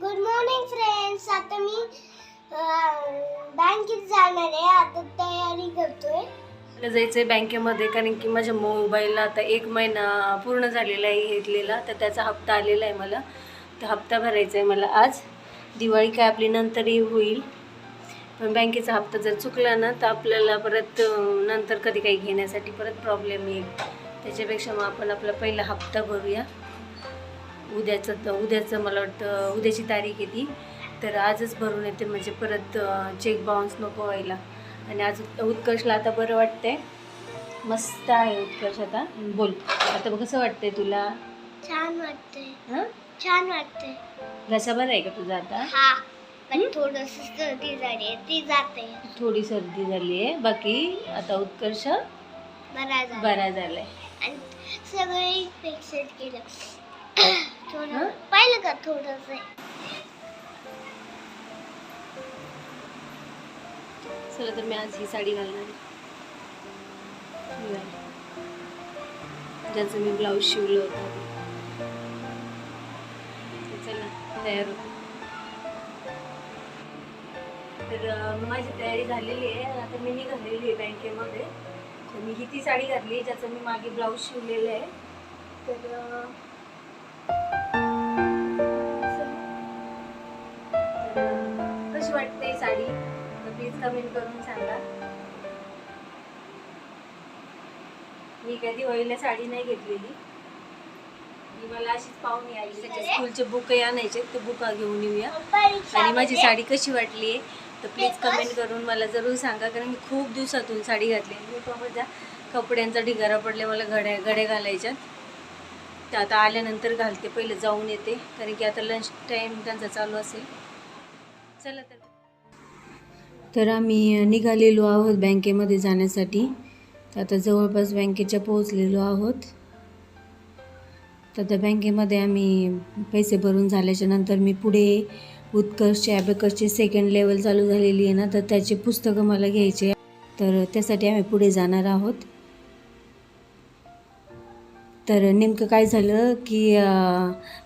Good morning friends आता मी बँकेत जाणार आहे. आता तयारी करतोय. मला जायचं आहे बँकेमध्ये कारण की माझ्या मोबाईलला आता एक महिना पूर्ण झालेला आहे घेतलेला. तर त्याचा हप्ता आलेला आहे मला. तर हप्ता भरायचा आहे मला आज. दिवाळी काय आपली नंतरही होईल. पण बँकेचा हप्ता जर चुकला ना तर आपल्याला परत अं, नंतर कधी काही घेण्यासाठी परत प्रॉब्लेम येईल. त्याच्यापेक्षा मग आपण आपला पहिला हप्ता भरूया. उद्याचं उद्याचं मला वाटतं उद्याची तारीख आहे ती. तर आजच भरून येते म्हणजे परत चेक बाउन्स नको व्हायला. आणि आज उत- उत्कर्षला आता बरं वाटतंय. मस्त आहे उत्कर्ष आता. बोल. आता बघ कसं वाटतंय तुला? छान वाटतंय. हां? छान वाटतंय. घसा बरा आहे का तुझा आता? हा. थोडस सर्दी झाली आहे. ती जाते. थोडी सर्दी झाली आहे. बाकी आता उत्कर्ष बरा झाला. बरा झालाय. आणि सगळे केलं? थोडं पाहिलं का थोडस? चला तर मी आज ही साडी घालणार आहे. ज्याचं मी ब्लाऊज शिवलं होतं. चला तयार होतो. तर माझी तयारी झालेली आहे. आता मी निघालेली आहे बँकेमध्ये. तर मी ही ती साडी घातली ज्याचं मी मागे ब्लाऊज शिवलेलं आहे. तर कमेंट करून सांगा. मी काय दिवाळीला साडी नाही घेतलेली. मी मला अशीच पाहुणे आली त्याच्या स्कूलचे बुकही आणायचे ते बुका घेऊन येऊया. आणि माझी साडी कशी वाटली आहे? तर प्लीज कमेंट करून मला जरूर सांगा कारण मी खूप दिवसातून साडी घातली मी पण माझ्या कपड्यांचा ढिगारा पडले मला घड्या घड्या घालायच्यात तर आता आल्यानंतर घालते. पहिले जाऊन येते. कारण की आता लंच टाईम त्यांचा चालू असेल. चला तर. तर आम्ही निघालेलो आहोत बँकेमध्ये जाण्यासाठी. तर आता जवळपास बँकेच्या पोहोचलेलो आहोत. तर त्या बँकेमध्ये आम्ही पैसे भरून झाल्याच्यानंतर मी पुढे उत्कर्षचे ॲबेकसची सेकंड लेवल चालू झालेली आहे ना तर त्याचे पुस्तकं मला घ्यायचे तर त्यासाठी आम्ही पुढे जाणार आहोत. तर नेमकं काय झालं की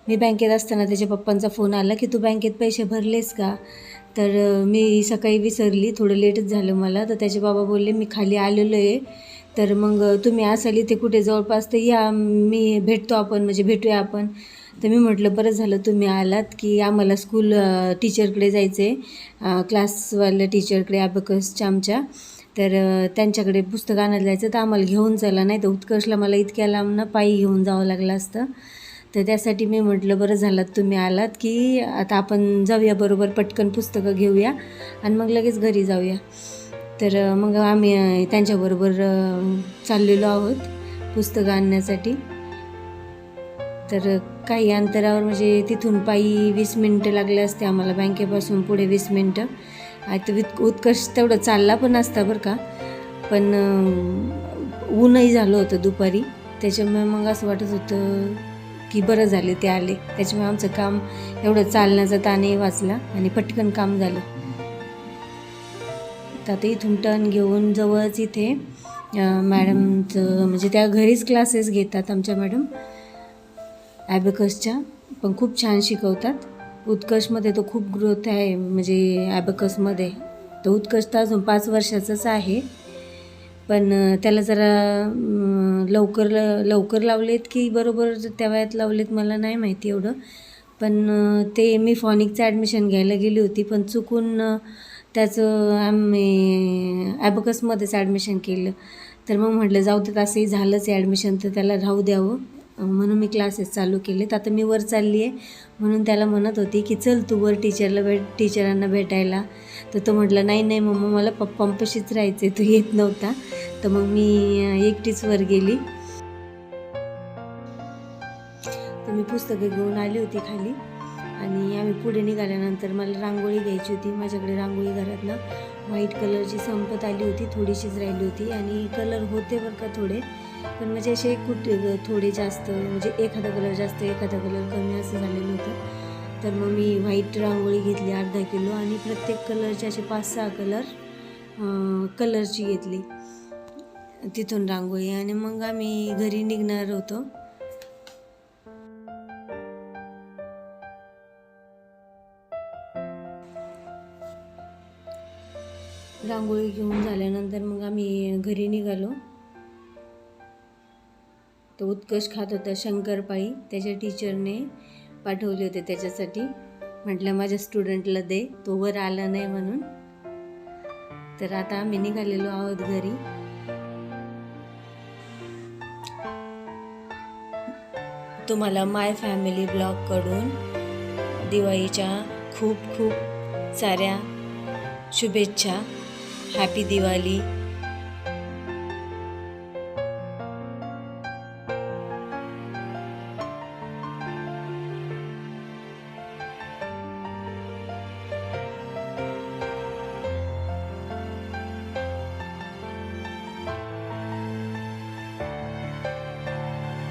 मी बँकेत असताना त्याच्या पप्पांचा फोन आला की तू बँकेत पैसे भरलेस का? तर मी सकाळी विसरली थोडं लेटच झालं मला. तर त्याचे बाबा बोलले मी खाली आलेलो आहे तर मग तुम्ही असाल इथे कुठे? जवळपास तर या मी भेटतो आपण म्हणजे भेटूया आपण. तर मी म्हटलं बरं झालं तुम्ही आलात की आम्हाला स्कूल टीचरकडे जायचं आहे क्लासवाल्या टीचरकडे अबकसच्या आमच्या. तर त्यांच्याकडे पुस्तक आणायला जायचं तर आम्हाला घेऊन चला. नाही तर उत्कर्षला मला इतक्या लांबनं पायी घेऊन जावं लागलं असतं. तर त्यासाठी मी म्हटलं बरं झालं तुम्ही आलात की आता आपण जाऊया बरोबर पटकन पुस्तकं घेऊया आणि मग लगेच घरी जाऊया. तर मग आम्ही त्यांच्याबरोबर चाललेलो आहोत पुस्तकं आणण्यासाठी. तर काही अंतरावर म्हणजे तिथून पायी वीस मिनटं लागले असते आम्हाला बँकेपासून पुढे वीस मिनटं. आता वित उत्कर्ष तेवढं चालला पण असता बरं का. पण ऊनही झालं होतं दुपारी. त्याच्यामुळे मग असं वाटत होतं की बरं झाले ते आले. त्याच्यामुळे आमचं काम एवढं चालण्याचा ताणही वाचला आणि पटकन काम झालं. तर आता इथून टर्न घेऊन जवळच इथे मॅडमचं म्हणजे त्या घरीच क्लासेस घेतात आमच्या मॅडम. ॲबेकसच्या पण खूप छान शिकवतात. उत्कर्षमध्ये तो खूप ग्रोथ आहे म्हणजे ॲबेकसमध्ये तर उत्कर्ष तर अजून पाच वर्षाचाच आहे. पण त्याला जरा अं, लवकर लवकर लावलेत की बरोबर त्या वयात लावलेत मला नाही माहिती एवढं. पण ते मी फॉनिकचं ॲडमिशन घ्यायला गेली होती पण चुकून त्याचं आम्ही ॲबकसमध्येच ॲडमिशन केलं. तर मग म्हटलं जाऊ देत असंही झालंच आहे ॲडमिशन तर त्याला राहू द्यावं. म्हणून मी क्लासेस चालू केले तर आता मी वर चालली आहे म्हणून त्याला म्हणत होती की चल तू वर टीचरला भेट टीचरांना भेटायला. तर तो म्हटलं नाही नाही मम्मा मला पप्पांपाशीच राहायचं आहे तो येत नव्हता. तर मग मी एकटीच वर गेली. तर मी पुस्तकं घेऊन आली होती खाली. आणि आम्ही पुढे निघाल्यानंतर मला रांगोळी घ्यायची होती. माझ्याकडे रांगोळी घरात ना व्हाईट कलरची संपत आली होती. थोडीशीच राहिली होती. आणि कलर होते बरं का थोडे. पण म्हणजे असे कुठे थोडे जास्त म्हणजे एखादा कलर जास्त एखादा कलर कमी असं झालेलं होतं. तर मग मी व्हाईट रांगोळी घेतली अर्धा किलो आणि प्रत्येक कलरचे असे पाच सहा कलर कलरची घेतली. तिथून रांगोळी आणि मग आम्ही घरी निघणार होतो. रांगोळी घेऊन झाल्यानंतर मग आम्ही घरी निघालो. तो उत्कर्ष खात होता शंकरपाळी. त्याच्या टीचरने पाठवले होते त्याच्यासाठी. म्हटलं माझ्या स्टुडंटला दे. तो वर आला नाही म्हणून. तर आता आम्ही निघालेलो आहोत घरी. तुम्हाला माय फॅमिली ब्लॉगकडून दिवाळीच्या खूप खूप साऱ्या शुभेच्छा. हॅपी दिवाळी.